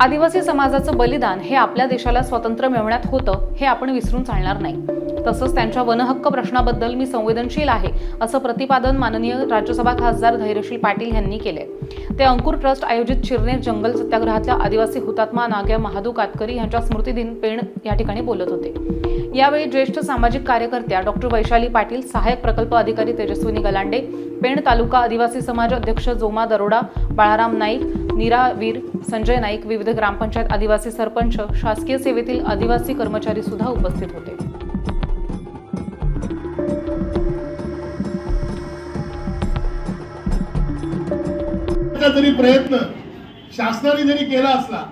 आदिवासी समाजाचं बलिदान हे आपल्या देशाला स्वातंत्र्य मिळवण्यात होतं हे आपण विसरून चालणार नाही. तसंच त्यांच्या वनहक्क प्रश्नाबद्दल मी संवेदनशील आहे असं प्रतिपादन माननीय राज्यसभा खासदार धैर्यशील पाटील यांनी केले ते अंकुर ट्रस्ट आयोजित चिरनेर जंगल सत्याग्रहातल्या आदिवासी हुतात्मा नाग्या महादू कातकरी यांच्या स्मृतिदिन पेण या ठिकाणी बोलत होते. यावेळी ज्येष्ठ सामाजिक कार्यकर्त्या डॉक्टर वैशाली पाटील सहाय्यक प्रकल्प अधिकारी तेजस्विनी गलांडे पेण तालुका आदिवासी समाज अध्यक्ष जोमा दरोडा बाळाराम नाईक नीरा वीर संजय नाईक विविध ग्रामपंचायत आदिवासी सरपंच शासकीय सेवेतील आदिवासी कर्मचारी सुद्धा उपस्थित होते. जरी प्रयत्न शासनाने जरी केला असला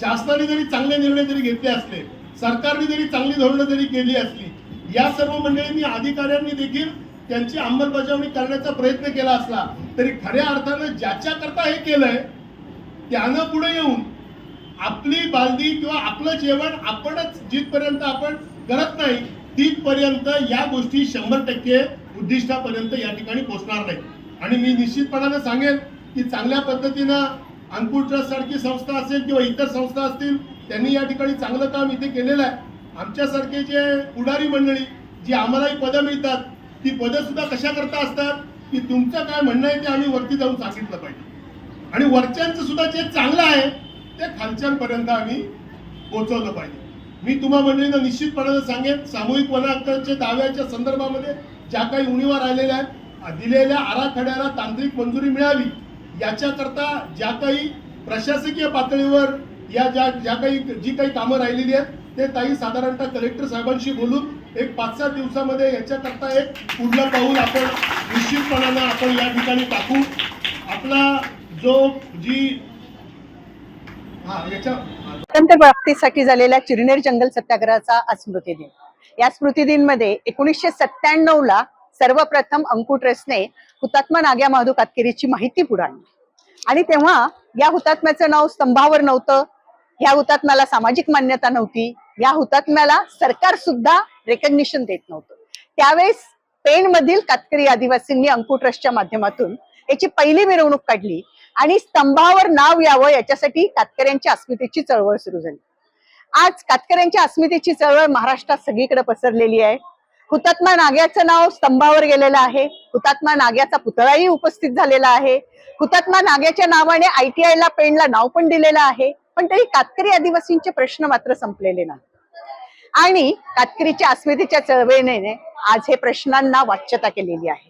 शासनाने जरी चांगले निर्णय जरी घेतले असले सरकारने जरी चांगली धोरणं जरी केली असली या सर्व मंडळींनी अधिकाऱ्यांनी देखील त्यांची अंमलबजावणी करण्याचा प्रयत्न केला असला तरी खऱ्या अर्थानं ज्याच्याकरता हे केलंय त्यानं पुढे येऊन आपली बालदी किंवा आपलं जेवण आपणच जिथपर्यंत आपण करत नाही तिथपर्यंत या गोष्टी शंभर टक्के उद्दिष्टापर्यंत या ठिकाणी पोहोचणार नाही आणि मी निश्चितपणानं सांगेन की चांगल्या पद्धतीनं अंकुर ट्रस्ट सारखी संस्था असेल किंवा इतर संस्था असतील त्यांनी या ठिकाणी चांगलं काम इथे केलेलं आहे. आमच्यासारखे जे पुढारी मंडळी जी आम्हालाही पदं मिळतात ती पदं सुद्धा कशा करता असतात की तुमचं काय म्हणणं आहे ते आम्ही वरती जाऊन सांगितलं पाहिजे. आणि वरच्यांचं सुद्धा जे चांगलं आहे ते खालच्यांपर्यंत आम्ही पोचवलं पाहिजे. मी तुम्हा मंडळींना निश्चितपणाने सांगेन सामूहिक वन दाव्याच्या संदर्भामध्ये ज्या काही उणीवा राहिलेल्या आहेत दिलेल्या आराखड्याला तांत्रिक मंजुरी मिळावी याच्याकरता ज्या काही प्रशासकीय पातळीवर या ज्या ज्या काही जी काही कामं राहिलेली आहेत ते ताई साधारणतः कलेक्टर साहेबांशी बोलून एक पाच सात दिवसामध्ये याच्याकरता एक पुढलं पाऊल आपण निश्चितपणानं आपण या ठिकाणी टाकू. आपला जो जी हा प्राप्तीसाठी झालेल्या चिरनेर जंगल सत्याग्रहाचा आज स्मृतिदिन या स्मृतिदिनमध्ये एकोणीसशे सत्त्याण्णव ला सर्वप्रथम अंकु ट्रस्टने हुतात्मा नाग्या महादू कातकरीची माहिती पुढे आणली आणि तेव्हा या हुतात्म्याचं नाव स्तंभावर नव्हतं या हुतात्म्याला सामाजिक मान्यता नव्हती या हुतात्म्याला सरकार सुद्धा रेकग्निशन देत नव्हतं. त्यावेळेस पेण मधील कातकरी आदिवासींनी अंकु ट्रस्टच्या माध्यमातून याची पहिली मिरवणूक काढली. आणि स्तंभावर नाव यावं याच्यासाठी कातकऱ्यांच्या अस्मितेची चळवळ सुरू झाली. आज कातकऱ्यांच्या अस्मितेची चळवळ महाराष्ट्रात सगळीकडे पसरलेली आहे. हुतात्मा नाग्याचं नाव स्तंभावर गेलेलं आहे. हुतात्मा नाग्याचा पुतळाही उपस्थित झालेला आहे. हुतात्मा नाग्याच्या नावाने आयटीआय ला पेणला नाव पण दिलेलं आहे. पण तरी कातकरी आदिवासींचे प्रश्न मात्र संपलेले नाही आणि कातकरीच्या अस्मितेच्या चळवळीने आज हे प्रश्नांना वाच्यता केलेली आहे.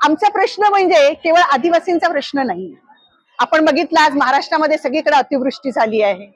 आमचा प्रश्न म्हणजे केवळ आदिवासींचा प्रश्न नाही आपण बघितलं आज महाराष्ट्रामध्ये सगळीकडे अतिवृष्टी झाली आहे.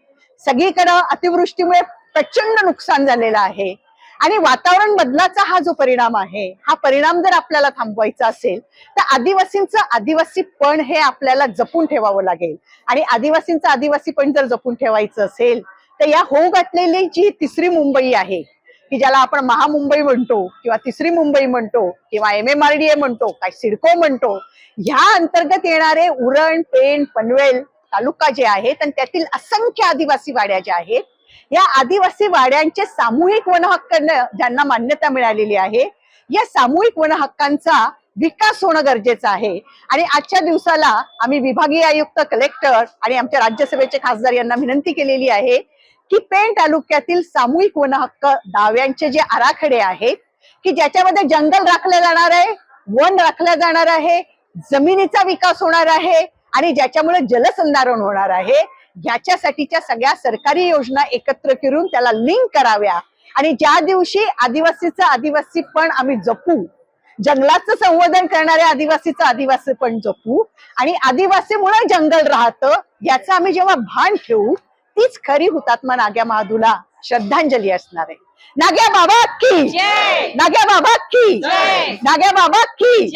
सगळीकडं अतिवृष्टीमुळे प्रचंड नुकसान झालेलं आहे. आणि वातावरण बदलाचा हा जो परिणाम आहे हा परिणाम जर आपल्याला थांबवायचा असेल तर आदिवासींचं आदिवासीपण हे आपल्याला जपून ठेवावं लागेल. आणि आदिवासींचं आदिवासीपण जर जपून ठेवायचं असेल तर या होऊ घातलेली जी तिसरी मुंबई आहे की ज्याला आपण महामुंबई म्हणतो किंवा तिसरी मुंबई म्हणतो किंवा M M R D A म्हणतो काय सिडको म्हणतो ह्या अंतर्गत येणारे उरण पेण पनवेल तालुका जे आहेत आणि त्यातील असंख्य आदिवासी वाड्या ज्या आहेत या आदिवासी वाड्यांचे सामूहिक वनहक्क ज्यांना मान्यता मिळालेली आहे या सामूहिक वनहक्कांचा विकास होणं गरजेचं आहे. आणि आजच्या दिवसाला आम्ही विभागीय आयुक्त कलेक्टर आणि आमच्या राज्यसभेचे खासदार यांना विनंती केलेली आहे की पेण तालुक्यातील सामूहिक वनहक्क दाव्यांचे जे आराखडे आहेत की ज्याच्यामध्ये जंगल राखले जाणार आहे वन राखलं जाणार आहे जमिनीचा विकास होणार आहे आणि ज्याच्यामुळे जलसंधारण होणार आहे याच्यासाठीच्या सगळ्या सरकारी योजना एकत्र करून त्याला लिंक कराव्या. आणि ज्या दिवशी आदिवासीचं आदिवासी पण आम्ही जपू जंगलाचं संवर्धन करणाऱ्या आदिवासीचं आदिवासी पण जपू आणि आदिवासीमुळे जंगल राहतं याचं आम्ही जेव्हा भान ठेवू तीच खरी हुतात्मा नाग्या महादूला श्रद्धांजली असणार आहे. नाग्या बाबा की. नाग्या बाबा की. नाग्या बाबा की.